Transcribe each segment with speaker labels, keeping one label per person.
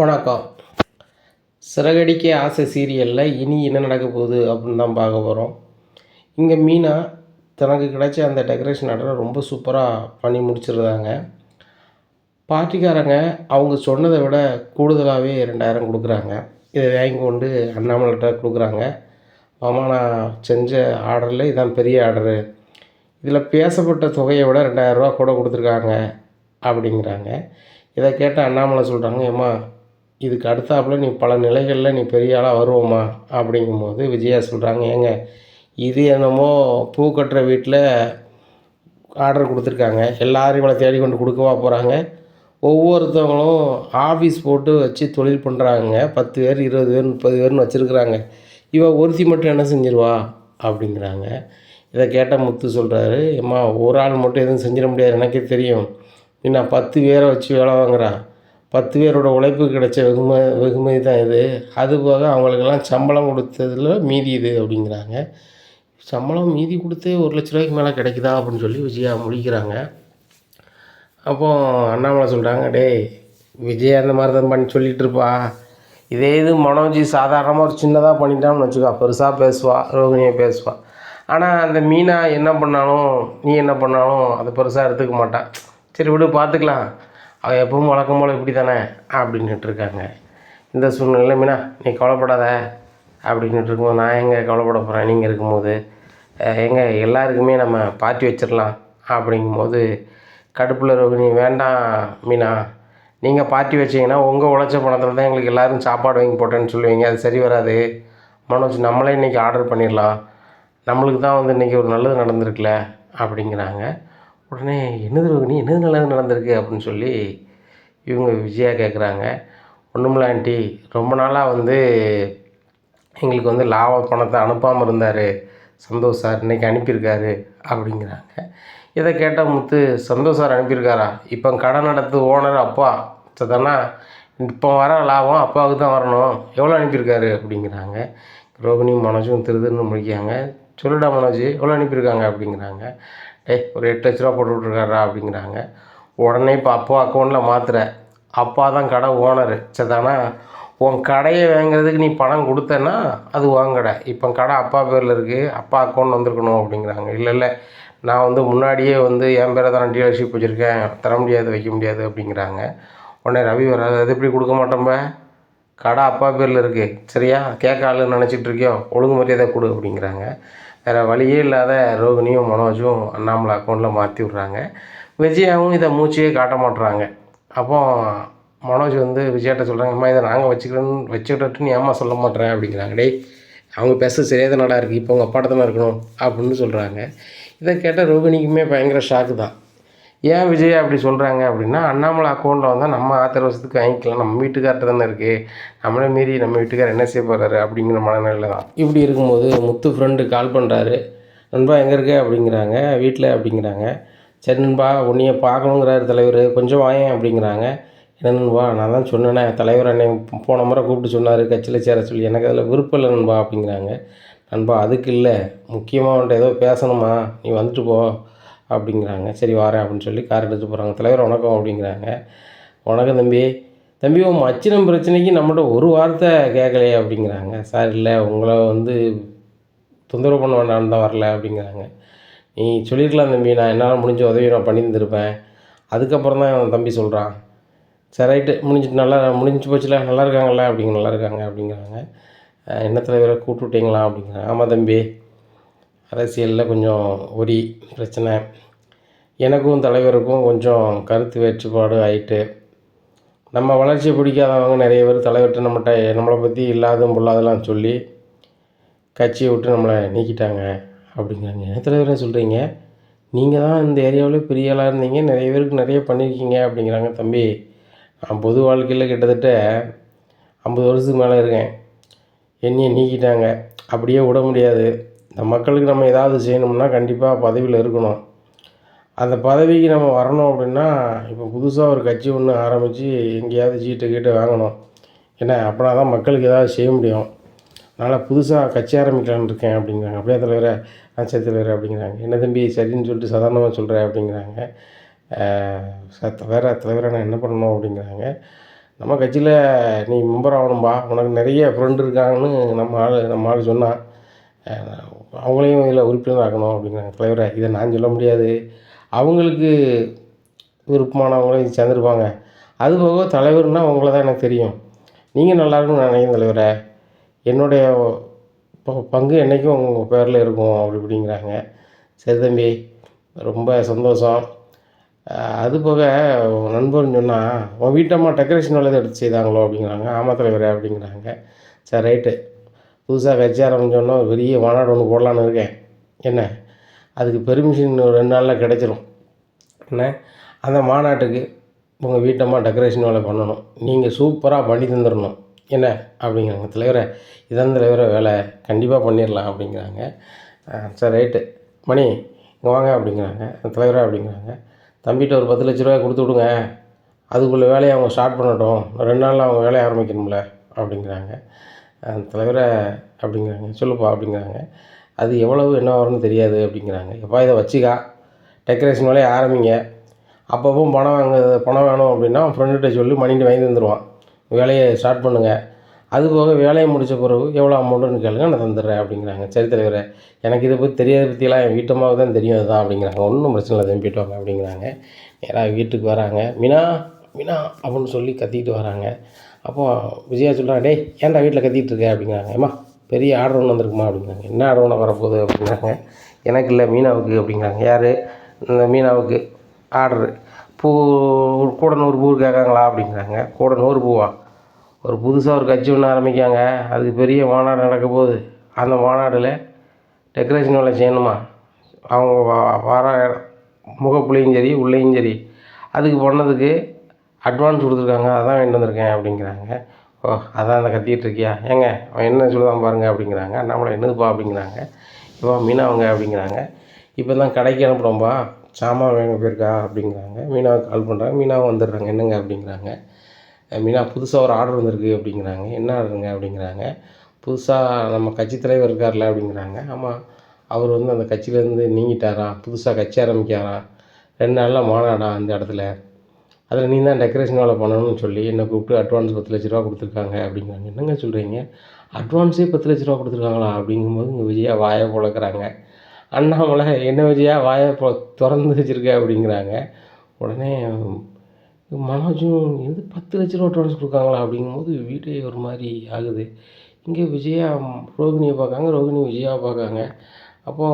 Speaker 1: வணக்கம். சிறகடிக்க ஆசை சீரியலில் இனி என்ன நடக்க போகுது அப்படின்னு தான் பார்க்க போகிறோம் இங்கே மீனா தனக்கு கிடைச்ச அந்த டெக்கரேஷன் ஆர்டரை ரொம்ப சூப்பராக பண்ணி முடிச்சிருந்தாங்க. பார்ட்டிக்காரங்க அவங்க சொன்னதை விட கூடுதலாகவே ரெண்டாயிரம் கொடுக்குறாங்க. இதை வாங்கி கொண்டு அண்ணாமலைகிட்ட கொடுக்குறாங்க. மாமா நான் செஞ்ச ஆர்டரில் இதான் பெரிய ஆர்டரு. இதில் பேசப்பட்ட தொகையை விட ரெண்டாயிரரூவா கூட கொடுத்துருக்காங்க. அப்படிங்கிறாங்க. இதை கேட்ட அண்ணாமலை சொல்கிறாங்க ஏம்மா இதுக்கு அடுத்தாப்புல நீ பல நிலைகளில் நீ பெரிய ஆளாக வருவோம்மா அப்படிங்கும்போது விஜயா சொல்கிறாங்க ஏங்க இது என்னமோ பூ கட்டுற வீட்டில் ஆர்டர் கொடுத்துருக்காங்க. எல்லோரும் இவளை தேடி கொண்டு கொடுக்கவா போகிறாங்க ஒவ்வொருத்தவங்களும் ஆஃபீஸ் போட்டு வச்சு தொழில் பண்ணுறாங்க பத்து பேர் இருபது பேர் முப்பது பேர்னு வச்சுருக்குறாங்க. இவ ஒருத்தி மட்டும் என்ன செஞ்சிருவா? அப்படிங்கிறாங்க. இதை கேட்ட முத்து சொல்கிறாரு ஏம்மா ஒரு ஆள் மட்டும் எதுவும் செஞ்சிட முடியாது. எனக்கே தெரியும். நீ நான் பத்து பேரை வச்சு வேலை வாங்குறா. பத்து பேரோட உழைப்பு கிடைச்ச வெகும வெகுமதி தான் இது. அது போக அவங்களுக்கெல்லாம் சம்பளம் கொடுத்ததுல மீதி இது அப்படிங்கிறாங்க. சம்பளம் மீதி கொடுத்தே ஒரு லட்ச ரூபாய்க்கு மேலே கிடைக்குதா அப்படின்னு சொல்லி விஜயா முடிக்கிறாங்க. அப்போ அண்ணாமலை சொல்கிறாங்க டேய் விஜய் அந்த மாதிரி தான் பண்ணி சொல்லிகிட்டு இருப்பா. இதே இது மனோஜி சாதாரணமாக ஒரு சின்னதாக பண்ணிட்டான்னு வச்சுக்கோ பெருசாக பேசுவாள் ரோகிணியை பேசுவாள் ஆனால் அந்த மீனா என்ன பண்ணாலும் நீ என்ன பண்ணாலும் அதை பெருசாக எடுத்துக்க மாட்டான் சரி விடு பார்த்துக்கலாம் அவள் எப்பவும் வழக்கம் போல் இப்படி தானே அப்படின்னுட்டு இருக்காங்க இந்த சூழ்நிலையில் மீனா நீ கவலைப்படாத. அப்படின்னுட்டு இருக்கும்போது நான் எங்கே கவலைப்பட போகிறேன் நீங்கள் இருக்கும்போது எங்கே எல்லாருக்குமே நம்ம பார்ட்டி வச்சிடலாம். அப்படிங்கும்போது கடுப்பில் ரோகிணி வேண்டாம் மீனா. நீங்கள் பார்ட்டி வச்சீங்கன்னா உங்கள் உழைச்ச பணத்தில் தான் எங்களுக்கு எல்லோரும் சாப்பாடு வாங்கி போட்டேன்னு சொல்லுவீங்க. அது சரி வராது. மனோஜ் நம்மளே இன்றைக்கி ஆர்டர் பண்ணிடலாம். நம்மளுக்கு தான் வந்து இன்றைக்கி ஒரு நல்லது நடந்திருக்குல்ல அப்படிங்கிறாங்க. உடனே என்னது ரோகிணி? என்னது நல்லது நடந்திருக்கு? அப்படின்னு சொல்லி இவங்க விஜயா கேட்குறாங்க ஒன்றுமில்ல ஆண்டி. ரொம்ப நாளாக வந்து எங்களுக்கு வந்து லாப பணத்தை அனுப்பாமல் இருந்தார். சந்தோஷ் சார் இன்றைக்கி அனுப்பியிருக்காரு. அப்படிங்கிறாங்க. இதை கேட்டால் முத்து சந்தோஷ் சார் அனுப்பியிருக்காரா? இப்போ கடை நடத்து ஓனர் அப்பா. சரிதானா இப்போ வர லாபம் அப்பாவுக்கு தான் வரணும். எவ்வளோ அனுப்பியிருக்காரு? அப்படிங்கிறாங்க. ரோகிணி மனோஜும் திருதுன்னு முடிக்காங்க சொல்லுடா மனோஜ் எவ்வளோ அனுப்பியிருக்காங்க? அப்படிங்கிறாங்க. ஏய் ஒரு எட்டு லட்ச ரூபா போட்டு விட்ருக்காரா அப்படிங்கிறாங்க. உடனே இப்போ அப்பா அக்கௌண்ட்டில் மாத்துற. அப்பா தான் கடை ஓனரு சரிதானா? உன் கடையை வாங்குறதுக்கு நீ பணம் கொடுத்தேன்னா அது உன் கடை. இப்போ கடை அப்பா பேரில் இருக்குது அப்பா அக்கௌண்ட் வந்திருக்கணும் அப்படிங்கிறாங்க. இல்லை இல்லை. நான் வந்து முன்னாடியே வந்து என் பேரை தான் டீலர்ஷிப் வச்சுருக்கேன். தர முடியாது வைக்க முடியாது அப்படிங்கிறாங்க. உடனே ரவி வராது அது எப்படி கொடுக்க மாட்டோம்ப கடை அப்பா பேரில் இருக்குது சரியா? கேட்க ஆளுன்னு நினச்சிட்டு இருக்கியோ? ஒழுங்கு மரியாதை கொடு அப்படிங்கிறாங்க. வேறு வழியே இல்லாத ரோகிணியும் மனோஜும் அண்ணாமலை அக்கௌண்ட்டில் மாற்றி விட்றாங்க. விஜயாவும் இதை மூச்சியே காட்ட மாட்டுறாங்க அப்போ மனோஜ் வந்து விஜயாட்ட சொல்கிறாங்க அம்மா இதை நாங்கள் வச்சுக்கிறோன்னு வச்சுக்கிட்டு ஏம்மா சொல்ல மாட்டேறேன் அப்படிங்கிறாங்க. டேய் அவங்க பேச சரியாக நல்லா இருக்குது இப்போ உங்கள் அப்பாட்ட தானே இருக்கணும்? அப்படின்னு சொல்கிறாங்க இதை கேட்டால் ரோகிணிக்குமே பயங்கர ஷாக்கு தான். ஏன் விஜய் அப்படி சொல்கிறாங்க அப்படின்னா அண்ணாமலை அக்கௌண்ட்டில் வந்தால் நம்ம ஆத்திரவசத்துக்கு வாங்கிக்கலாம். நம்ம வீட்டுக்கார்ட்ட தானே இருக்குது நம்மளே மீறி நம்ம வீட்டுக்கார் என்ன செய்ய போகிறாரு அப்படிங்கிற மனநிலை தான். இப்படி இருக்கும்போது முத்து ஃப்ரெண்டு கால் பண்ணுறாரு நண்பா எங்கே இருக்க? அப்படிங்கிறாங்க. வீட்டில் அப்படிங்கிறாங்க. சரி நண்பா உன்னைய பார்க்கணுங்கிறாரு தலைவர் கொஞ்சம் வாயேன் அப்படிங்கிறாங்க. என்ன நண்பா நான் தான் சொன்னேனே தலைவர் அன்னை போன முறை கூப்பிட்டு சொன்னார் கட்சியில் சேர சொல்லி. எனக்கு அதில் விருப்பம் இல்லை நண்பா அப்படிங்கிறாங்க. நண்பா அதுக்கு இல்லை. முக்கியமாக அவன்கிட்ட ஏதோ பேசணுமா? நீ வந்துட்டு போ. அப்படிங்கிறாங்க. சரி வரேன் அப்படின்னு சொல்லி கார் எடுத்து போகிறாங்க தலைவர் வணக்கம் அப்படிங்கிறாங்க. வணக்கம் தம்பி. தம்பி உன் மச்சினம் பிரச்சனைக்கு நம்மகிட்ட ஒரு வார்த்தை கேட்கலையே அப்படிங்கிறாங்க. சார் இல்லை உங்களை வந்து தொந்தரவு பண்ண வேண்டாம்னு தான் வரல அப்படிங்கிறாங்க. நீ சொல்லியிருக்கலாம் தம்பி நான் என்னால் முடிஞ்ச உதவி நான் பண்ணி அதுக்கப்புறம் தான் தம்பி சொல்கிறான் சரி ரைட்டு முடிஞ்சிட்டு நல்லா முடிஞ்சு போச்சுல நல்லா இருக்காங்களே அப்படிங்க நல்லா இருக்காங்க அப்படிங்கிறாங்க. என்ன தலைவரை கூப்பிட்டு விட்டீங்களா அப்படிங்கிறாங்க. ஆமாம் தம்பி. அரசியலில் கொஞ்சம் ஒரி பிரச்சனை. எனக்கும் தலைவருக்கும் கொஞ்சம் கருத்து வேற்றுப்பாடு ஆயிட்டு நம்ம வளர்ச்சியை பிடிக்காதவங்க நிறைய பேர் தலைவர்கிட்ட நம்மகிட்ட நம்மளை பற்றி இல்லாதும் பொல்லாதெல்லாம் சொல்லி கட்சியை விட்டு நம்மளை நீக்கிட்டாங்க அப்படிங்கிறாங்க. என்ன தலைவரே சொல்கிறீங்க நீங்கள் தான் இந்த ஏரியாவில் பெரிய ஆளாக இருந்தீங்க நிறைய பேருக்கு நிறைய பண்ணியிருக்கீங்க அப்படிங்கிறாங்க தம்பி. நான் பொது வாழ்க்கையில் கிட்டத்தட்ட ஐம்பது வருஷத்துக்கு மேலே இருக்கேன். என்னையை நீக்கிட்டாங்க. அப்படியே விட முடியாது. இந்த மக்களுக்கு நம்ம ஏதாவது செய்யணும்னா கண்டிப்பாக பதவியில் இருக்கணும். அந்த பதவிக்கு நம்ம வரணும் அப்படின்னா இப்போ புதுசாக ஒரு கட்சி ஒன்று ஆரம்பித்து எங்கேயாவது சீட்டு கீட்டு வாங்கணும். ஏன்னா அப்படின்னா தான் மக்களுக்கு ஏதாவது செய்ய முடியும். அதனால் புதுசாக கட்சி ஆரம்பிக்கலான்னு இருக்கேன் அப்படிங்கிறாங்க. அப்படியே தலைவரை ஆ சரி அப்படிங்கிறாங்க. என்ன தம்பி சரின்னு சொல்லிட்டு சாதாரணமாக சொல்கிறேன் அப்படிங்கிறாங்க. வேறு தலைவரை நான் என்ன பண்ணணும் அப்படிங்கிறாங்க. நம்ம கட்சியில் நீ மெம்பர் ஆகணும்பா. உனக்கு நிறைய ஃப்ரெண்டு இருக்காங்கன்னு நம்ம ஆள் நம்ம ஆள் சொன்னான் அவங்களையும் இதில் உறுப்பினர் ஆக்கணும் அப்படிங்கிறாங்க தலைவரை இதை நான் சொல்ல முடியாது. அவங்களுக்கு விருப்பமானவங்களும் சேர்ந்துருப்பாங்க. அது போக தலைவர்னால் உங்களை தான் எனக்கு தெரியும். நீங்கள் நல்லா இருக்குன்னு நினைக்கிறேன் தலைவரை. என்னுடைய ப- பங்கு என்றைக்கும் உங்கள் பேரில் இருக்கும் அப்படி இப்படிங்கிறாங்க. சரி தம்பி ரொம்ப சந்தோஷம். அது போக நண்பர்னு சொன்னால் உன் வீட்டம்மா டெக்கரேஷன் வேலை எடுத்து செய்தாங்களோ அப்படிங்கிறாங்க. ஆமாம் தலைவரே அப்படிங்கிறாங்க. சரி ரைட்டு. புதுசாக கட்சி ஆரம்பிச்சோன்னா ஒரு பெரிய மாநாடு ஒன்று போடலான்னு இருக்கேன். என்ன? அதுக்கு பெர்மிஷன் ஒரு ரெண்டு நாளில் கிடச்சிரும். என்ன? அந்த மாநாட்டுக்கு உங்கள் வீட்டம்மா டெக்கரேஷன் வேலை பண்ணணும். நீங்கள் சூப்பராக பண்ணி தந்துடணும் என்ன? அப்படிங்கிறாங்க. தலைவரை இதான் தலைவரை வேலை. கண்டிப்பாக பண்ணிடலாம் அப்படிங்கிறாங்க. சரி ரைட்டு. மணி இங்கே வாங்க அப்படிங்கிறாங்க. தலைவரே அப்படிங்கிறாங்க. தம்பிகிட்ட ஒரு பத்து லட்ச ரூபாய் கொடுத்து விடுங்க. அதுக்குள்ளே வேலையை அவங்க ஸ்டார்ட் பண்ணட்டும். ரெண்டு நாளில் அவங்க வேலையை ஆரம்பிக்கணும்ல அப்படிங்கிறாங்க. தலைவரை அப்படிங்கிறாங்க சொல்லுப்பா அப்படிங்கிறாங்க. அது எவ்வளவு என்ன வரும்னு தெரியாது அப்படிங்கிறாங்க. எப்பா இதை வச்சுக்கா. டெக்கரேஷன் வேலையை ஆரம்பிங்க. அப்பப்போ பணம் வாங்க பணம் வேணும் அப்படின்னா ஃப்ரெண்டுகிட்ட சொல்லி மணிகிட்ட வாங்கி தந்துடுவான் வேலையை ஸ்டார்ட் பண்ணுங்கள் அது போக வேலையை முடித்த பிறகு எவ்வளோ அமௌண்ட்டுன்னு கேளுங்க நான் தந்துடுறேன் அப்படிங்கிறாங்க. சரி தலைவரே எனக்கு இதை பற்றி தெரியாத பற்றியெல்லாம் என் வீட்டம்மாவுக்கு தான் தெரியும் அதுதான் அப்படிங்கிறாங்க. ஒன்றும் பிரச்சனை இல்லை தம்பிட்டு வாங்க அப்படிங்கிறாங்க. நேராக வீட்டுக்கு வராங்க. மீனா மீனா அப்படின்னு சொல்லி கத்திக்கிட்டு வராங்க. அப்போது விஜயா சொல்கிறான் டேய் ஏன்டா வீட்டில் கத்திகிட்டு இருக்க? அப்படிங்கிறாங்க. ஏம்மா பெரிய ஆர்டர் ஒன்று வந்திருக்குமா? அப்படிங்கிறாங்க. என்ன ஆர்டர் ஒன்று வரப்போகுது? அப்படிங்கிறாங்க. எனக்கு இல்லை மீனாவுக்கு அப்படிங்கிறாங்க. யார்? இந்த மீனாவுக்கு ஆர்டரு. பூ கூட நூறு பூ கேட்காங்களா? அப்படிங்கிறாங்க. கூட நூறு பூவா? ஒரு புதுசாக ஒரு கட்சி ஒன்று ஆரம்பிக்காங்க. அதுக்கு பெரிய மாநாடு நடக்க போகுது. அந்த மாநாடில் டெக்கரேஷன் வேலை செய்யணுமா? அவங்க வர முகப்புலையும் சரி உள்ளேயும் சரி. அதுக்கு பண்ணதுக்கு அட்வான்ஸ் கொடுத்துருக்காங்க அதான் வாங்கிட்டு வந்திருக்கேன் அப்படிங்கிறாங்க. ஓ அதான் அந்த கத்திக்கிட்டு இருக்கியா? ஏங்க அவன் என்ன சொல்லுதான் பாருங்க அப்படிங்கிறாங்க. நம்மளை என்னதுப்பா அப்படிங்கிறாங்க. இப்போ மீனா அவங்க அப்படிங்கிறாங்க. இப்போ தான் கடைக்கு அனுப்புகிறோம்பா சாமான் வேங்க போயிருக்கா அப்படிங்கிறாங்க. மீனாவுக்கு கால் பண்ணுறாங்க மீனாவும் வந்துடுறாங்க. என்னங்க அப்படிங்கிறாங்க. மீனா புதுசாக ஒரு ஆர்டர் வந்திருக்கு அப்படிங்கிறாங்க. என்ன ஆர்டருங்க அப்படிங்கிறாங்க. புதுசாக நம்ம கட்சி தலைவர் இருக்கார்ல அப்படிங்கிறாங்க. ஆமாம் அவர் வந்து அந்த கட்சியிலேருந்து நீங்கிட்டாரா? புதுசாக கட்சி ஆரம்பிக்காரா? ரெண்டு நாளில் மாநாடா அந்த இடத்துல? அதில் நீ தான் டெக்கரேஷன் வேலை பண்ணணும்னு சொல்லி என்னை கூப்பிட்டு அட்வான்ஸ் பத்து லட்ச ரூபா கொடுத்துருக்காங்க அப்படிங்கிறாங்க. என்னங்க சொல்கிறீங்க அட்வான்ஸே பத்து லட்ச ரூபா கொடுத்துருக்காங்களா அப்படிங்கும்போது இங்கே விஜயா வாயை பொழக்கிறாங்க. அண்ணாமலை என்ன விஜயா வாயை பொ திறந்து வச்சுருக்க? அப்படிங்கிறாங்க. உடனே மனோஜும் இது பத்து லட்ச ரூபா அட்வான்ஸ் கொடுக்காங்களா? அப்படிங்கும்போது வீடே ஒரு மாதிரி ஆகுது. இங்கே விஜயா ரோகிணியை பார்க்காங்க. ரோகிணி விஜயாவை பார்க்காங்க. அப்போ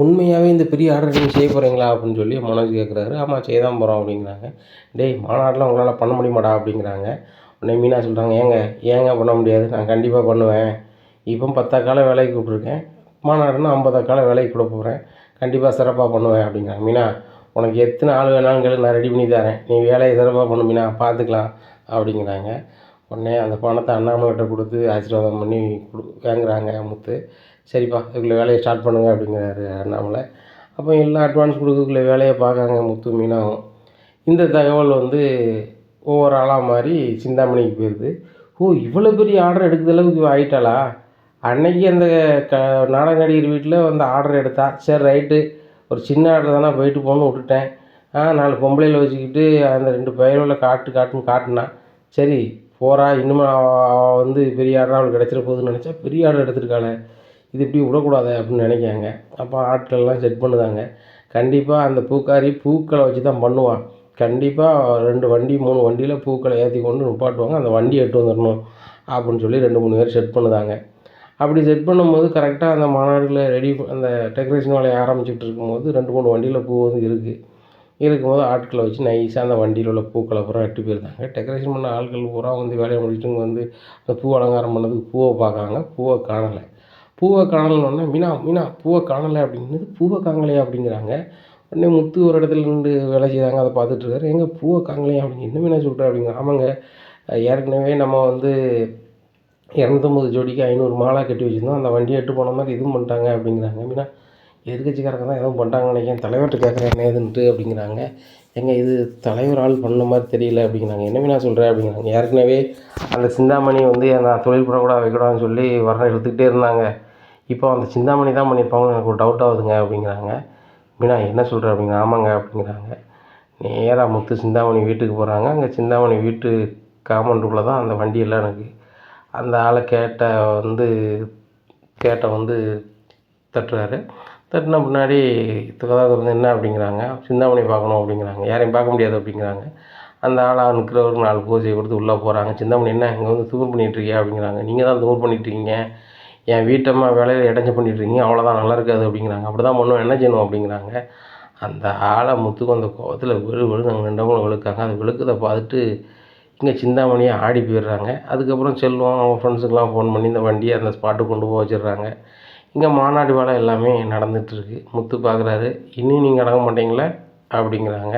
Speaker 1: உண்மையாகவே இந்த பெரிய ஆர்டர் நீங்கள் செய்ய போகிறீங்களா அப்படின்னு சொல்லி மனோஜ் கேட்குறாரு ஆமாம் செய்ய தான் போகிறோம் அப்படிங்கிறாங்க. டேய் மாநாடெலாம் உங்களால் பண்ண முடியுமாடா அப்படிங்கிறாங்க. உடனே மீனா சொல்கிறாங்க ஏங்க ஏங்க பண்ண முடியாது நான் கண்டிப்பாக பண்ணுவேன். இப்போ பத்தாக்கால வேலைக்கு கூப்பிட்ருக்கேன் மாநாடுன்னா ஐம்பதாக்கால வேலைக்கு கூட போகிறேன் கண்டிப்பாக சிறப்பாக பண்ணுவேன் அப்படிங்கிறாங்க. மீனா உனக்கு எத்தனை ஆள் வேணாலும் கேளு நான் ரெடி பண்ணி தரேன். நீ வேலையை சிறப்பாக பண்ணு மீனா பார்த்துக்கலாம் அப்படிங்கிறாங்க. உடனே அந்த பணத்தை அண்ணாமலைகிட்ட கொடுத்து ஆசீர்வாதம் பண்ணி கொடு வாங்குறாங்க முத்து. சரிப்பா இதுக்குள்ளே வேலையை ஸ்டார்ட் பண்ணுங்க அப்படிங்கிறாரு அண்ணாமலை. அப்போ எல்லாம் அட்வான்ஸ் கொடுக்கக்குள்ள வேலையை பார்க்காங்க முத்து மீனாவும். இந்த தகவல் வந்து ஒவ்வொரு ஆளாக மாதிரி சிந்தாமணிக்கு போயிடுது ஓ இவ்வளோ பெரிய ஆர்டர் எடுக்கிற அளவுக்கு ஆகிட்டாளா ஆயிட்டாளா? அன்னைக்கு அந்த க நாடக நடிகர் வீட்டில் வந்து ஆர்டர் எடுத்தா சரி ரைட்டு ஒரு சின்ன ஆர்டர் தானே போயிட்டு போகணும்னு விட்டுட்டேன். ஆ நாலு பொம்பளையில் வச்சுக்கிட்டு அந்த ரெண்டு பயிரோட காட்டு காட்டுன்னு காட்டுனா சரி போகிறா இன்னும் வந்து பெரிய ஆர்டர் அவளுக்கு கிடச்சிட போகுதுன்னு நினச்சா பெரிய ஆர்டர் எடுத்திருக்காளே. இது இப்படி விடக்கூடாது அப்படின்னு நினைக்காங்க அப்போ ஆட்கள்லாம் செட் பண்ணுதாங்க. கண்டிப்பாக அந்த பூக்காரி பூக்களை வச்சு தான் பண்ணுவான். கண்டிப்பாக ரெண்டு வண்டி மூணு வண்டியில் பூக்களை ஏற்றி கொண்டு நிப்பாட்டுவாங்க. அந்த வண்டி எட்டு வந்துடணும் அப்படின்னு சொல்லி ரெண்டு மூணு பேர் செட் பண்ணுதாங்க. அப்படி செட் பண்ணும்போது கரெக்டாக அந்த மாநாடுகளை ரெடி அந்த டெக்கரேஷன் வேலையை ஆரம்பிச்சுட்டு இருக்கும்போது ரெண்டு மூணு வண்டியில் பூ வந்து இருக்குது இருக்கும்போது ஆட்களை வச்சு நைஸாக அந்த வண்டியில் உள்ள பூக்களை பூரா எட்டு போயிருந்தாங்க டெக்கரேஷன் பண்ண ஆட்கள் பூரா வந்து வேலையை முடிச்சுட்டு வந்து அந்த பூ அலங்காரம் பண்ணதுக்கு பூவை பார்க்காங்க பூவை காணலை. பூவை காணலன்னா மீனா மீனா பூவை காணலை அப்படிங்கிறது பூவை காணலையா அப்படிங்கிறாங்க. உடனே முத்து ஒரு இடத்துல நின்று வேலை செய்தாங்க அதை பார்த்துட்ருக்காரு எங்கே பூவை காணலையா அப்படிங்க என்ன மீனா சொல்கிற அப்படிங்க ஆமாங்க. ஏற்கனவே நம்ம வந்து இரநூத்தம்பது ஜோடிக்கு ஐநூறு மாலை கட்டி வச்சுருந்தோம். அந்த வண்டியை எட்டு போன மாதிரி இதுவும் பண்ணிட்டாங்க அப்படிங்கிறாங்க. மீனா எதிர்கட்சிக்காரங்க தான் எதுவும் பண்ணிட்டாங்கன்னு நினைக்கிறேன். தலைவர்கிட்ட கேட்குறேன் என்ன ஏதுன்ட்டு அப்படிங்கிறாங்க. எங்கள் இது தலைவர் ஆள் பண்ண மாதிரி தெரியல அப்படிங்கிறாங்க. என்ன மீனா சொல்கிற அப்படிங்கிறாங்க. ஏற்கனவே அந்த சிந்தாமணி வந்து நான் தொழில் பண்ணக்கூடாது வைக்கக்கூடாதுன்னு சொல்லி வர எடுத்துக்கிட்டே இருந்தாங்க. இப்போ அந்த சிந்தாமணி தான் பண்ணியிருப்பாங்கன்னு எனக்கு ஒரு டவுட் ஆகுதுங்க அப்படிங்கிறாங்க. மீனா என்ன சொல்கிற அப்படிங்கிற ஆமாங்க அப்படிங்கிறாங்க. நேராக முத்து சிந்தாமணி வீட்டுக்கு போகிறாங்க அங்கே சிந்தாமணி வீட்டு காமௌண்டுக்குள்ளே தான் அந்த வண்டியெல்லாம் எனக்கு அந்த ஆளை கேட்ட வந்து கேட்ட வந்து தட்டுறாரு. தட்டின பின்னாடி கதவை திறந்து என்ன அப்படிங்கிறாங்க? சிந்தாமணி பார்க்கணும் அப்படிங்கிறாங்க. யாரையும் பார்க்க முடியாது அப்படிங்கிறாங்க. அந்த ஆளாக நிற்கிறவருக்கு நாலு பூஜையை கொடுத்து உள்ளே போகிறாங்க சிந்தாமணி என்ன இங்கே வந்து தூர் பண்ணிகிட்ருக்கியா அப்படிங்கிறாங்க. நீங்கள் தான் தூர் பண்ணிகிட்ருக்கீங்க என் வீட்டம்மா வேலையில் இடைஞ்ச பண்ணிகிட்ருக்கீங்க அவ்வளோதான் நல்லா இருக்காது அப்படிங்கிறாங்க. அப்படி தான் பண்ணுவோம் என்ன செய்யணும் அப்படிங்கிறாங்க. அந்த ஆளை முத்துக்கு அந்த கோபத்தில் விழு விழு நாங்கள் ரெண்டவங்களும் விழுக்காங்க. அது விழுக்கதை பார்த்துட்டு இங்கே சிந்தாமணியாக ஆடி போயிடுறாங்க. அதுக்கப்புறம் செல்வம் அவங்க ஃப்ரெண்ட்ஸுக்கெலாம் ஃபோன் பண்ணி இந்த வண்டியை அந்த ஸ்பாட்டுக்கு கொண்டு போக வச்சிடுறாங்க. இங்கே மாநாடு வேலை எல்லாமே நடந்துகிட்ருக்கு முத்து பார்க்குறாரு இன்னும் நீங்கள் அடங்க மாட்டீங்களே? அப்படிங்கிறாங்க.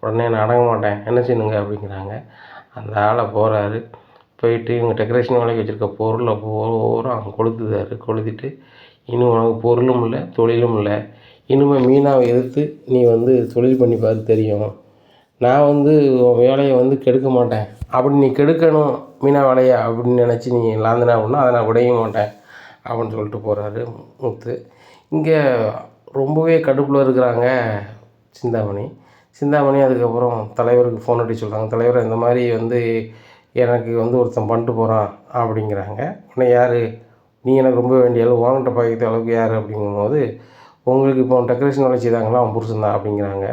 Speaker 1: உடனே நான் அடங்க மாட்டேன். என்ன செய்யணுங்க? அப்படிங்கிறாங்க. அந்த ஆளை போகிறாரு போயிட்டு இவங்க டெக்கரேஷன் வேலைக்கு வச்சுருக்க பொருளை பூரா அவங்க கொளுத்துதாரு கொளுத்திட்டு இன்னும் உனக்கு பொருளும் இல்லை தொழிலும் இல்லை. இனிமேல் மீனாவை எதிர்த்து நீ வந்து தொழில் பண்ணி பார்த்து தெரியும். நான் வந்து உன் வேலையை வந்து கெடுக்க மாட்டேன். அப்படி நீ கெடுக்கணும் மீனா வேலையை அப்படின்னு நினச்சி நீ லாந்தினா அப்படின்னா அதை நான் விடவே மாட்டேன் அப்படின்னு சொல்லிட்டு போகிறாரு முத்து. இங்கே ரொம்பவே கடுப்பில் இருக்கிறாங்க சிந்தாமணி. சிந்தாமணி அதுக்கப்புறம் தலைவருக்கு ஃபோன் அடிச்சு சொல்கிறாங்க தலைவர் இந்த மாதிரி வந்து எனக்கு வந்து ஒருத்தன் பண்ணிட்டு போகிறான் அப்படிங்கிறாங்க. உடனே யார்? நீ எனக்கு ரொம்ப வேண்டிய அளவு உங்கள்கிட்ட பகைத்த அளவுக்கு யார் அப்படிங்கும்போது உங்களுக்கு இப்போ டெக்கரேஷன் வேலை செய்தாங்களா? அவன் புருஷன் தான் அப்படிங்கிறாங்க.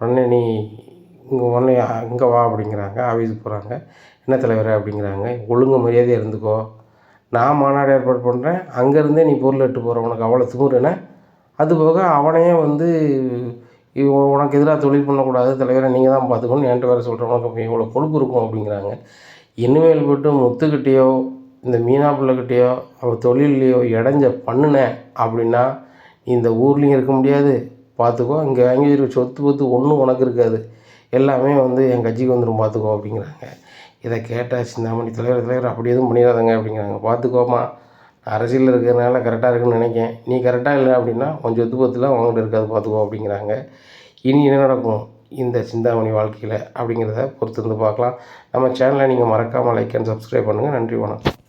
Speaker 1: உடனே நீ இங்கே உடனே இங்கே வா அப்படிங்கிறாங்க. ஆஃபீஸுக்கு போகிறாங்க என்ன தலைவர்? அப்படிங்கிறாங்க. ஒழுங்கு மரியாதையாக இருந்துக்கோ. நான் மாநாடு ஏற்பாடு பண்ணுறேன் அங்கேருந்தே நீ பொருள் எட்டு போகிற உனக்கு அவ்வளோ திமிருன்னா அது போக அவனையே வந்து உனக்கு எதிராக தொழில் பண்ணக்கூடாது தலைவரை நீங்கள் தான் பார்த்துக்கணும் என்கிட்ட வேறு சொல்கிறேன் உனக்கு இவ்வளோ கொழுப்பு இருக்கும் அப்படிங்கிறாங்க. இனிமேல் போட்டு முத்துக்கிட்டேயோ இந்த மீனா பிள்ளைக்கிட்டேயோ அவள் தொழில்லையோ இடைஞ்ச பண்ணினேன் அப்படின்னா நீ இந்த ஊர்லேயும் இருக்க முடியாது. பார்த்துக்கோ இங்கே வாங்கி சொத்து பத்து ஒன்றும் உனக்கு இருக்காது. எல்லாமே வந்து என் கட்சிக்கு வந்துடும் பார்த்துக்கோ அப்படிங்கிறாங்க. இதை கேட்டால் சிந்தாமணி தலைவர் தலைவர் அப்படி எதுவும் பண்ணிடாதங்க அப்படிங்கிறாங்க. பார்த்துக்கோமா அரசியலில் இருக்கிறதுனால கரெக்டாக இருக்குன்னு நினைக்கேன் நீ கரெக்டாக இல்லை அப்படின்னா கொஞ்சம் ஒத்து பத்துலாம் உங்கள்கிட்ட இருக்காது பார்த்துக்கோ அப்படிங்கிறாங்க. இனி என்ன நடக்கும்? இந்த சிந்தாமணி வாழ்க்கையில் அப்படிங்கிறத பொறுத்திருந்து பார்க்கலாம். நம்ம சேனலை நீங்கள் மறக்காமல் லைக் அண்ட் சப்ஸ்கிரைப் பண்ணுங்கள் நன்றி வணக்கம்.